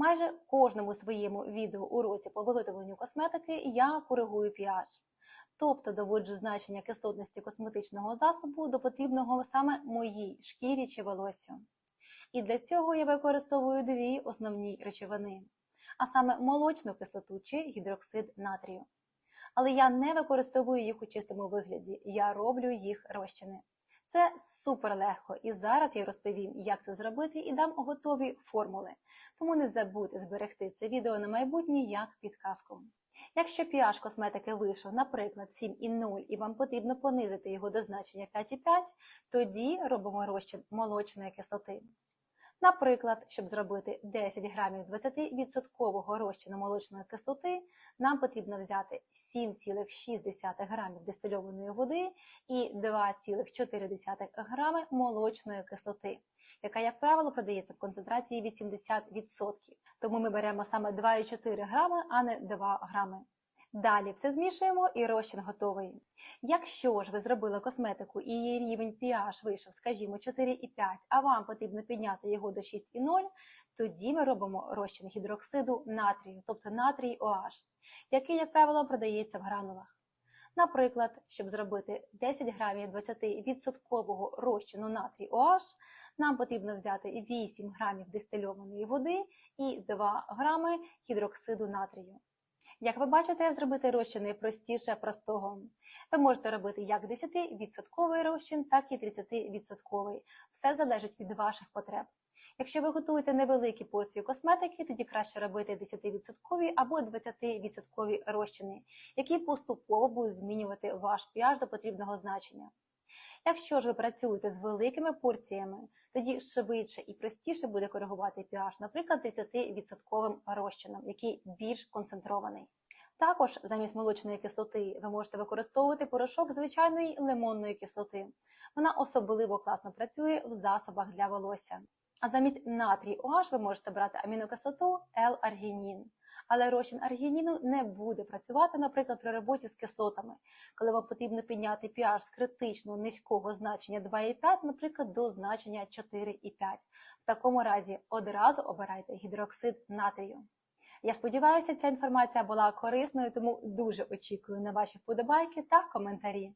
Майже в кожному своєму відеоуроці по виготовленню косметики я коригую pH. Тобто доводжу значення кислотності косметичного засобу до потрібного саме моїй шкірі чи волосю. І для цього я використовую дві основні речовини, а саме молочну кислоту чи гідроксид натрію. Але я не використовую їх у чистому вигляді, я роблю їх розчини. Це супер легко, і зараз я розповім, як це зробити, і дам готові формули. Тому не забудьте зберегти це відео на майбутнє як підказку. Якщо pH косметики вийшов, наприклад, 7,0 і вам потрібно понизити його до значення 5,5, тоді робимо розчин молочної кислоти. Наприклад, щоб зробити 10 грамів 20% розчину молочної кислоти, нам потрібно взяти 7,6 грамів дистильованої води і 2,4 грами молочної кислоти, яка, як правило, продається в концентрації 80%. Тому ми беремо саме 2,4 грами, а не 2 грами. Далі все змішуємо і розчин готовий. Якщо ж ви зробили косметику і її рівень pH вийшов, скажімо, 4,5, а вам потрібно підняти його до 6,0, тоді ми робимо розчин гідроксиду натрію, тобто натрій OH, який, як правило, продається в гранулах. Наприклад, щоб зробити 10 грамів 20% розчину натрій OH, нам потрібно взяти 8 грамів дистильованої води і 2 грами гідроксиду натрію. Як ви бачите, зробити розчини простіше простого. Ви можете робити як 10% розчин, так і 30%. Все залежить від ваших потреб. Якщо ви готуєте невеликі порції косметики, тоді краще робити 10% або 20% розчини, які поступово будуть змінювати ваш pH до потрібного значення. Якщо ж ви працюєте з великими порціями, тоді швидше і простіше буде коригувати pH, наприклад, 10% розчином, який більш концентрований. Також замість молочної кислоти ви можете використовувати порошок звичайної лимонної кислоти. Вона особливо класно працює в засобах для волосся. А замість натрій OH ви можете брати амінокислоту L-аргінін. Але розчин аргініну не буде працювати, наприклад, при роботі з кислотами, коли вам потрібно підняти pH з критично низького значення 2,5, наприклад, до значення 4,5. В такому разі одразу обирайте гідроксид натрію. Я сподіваюся, ця інформація була корисною, тому дуже очікую на ваші вподобайки та коментарі.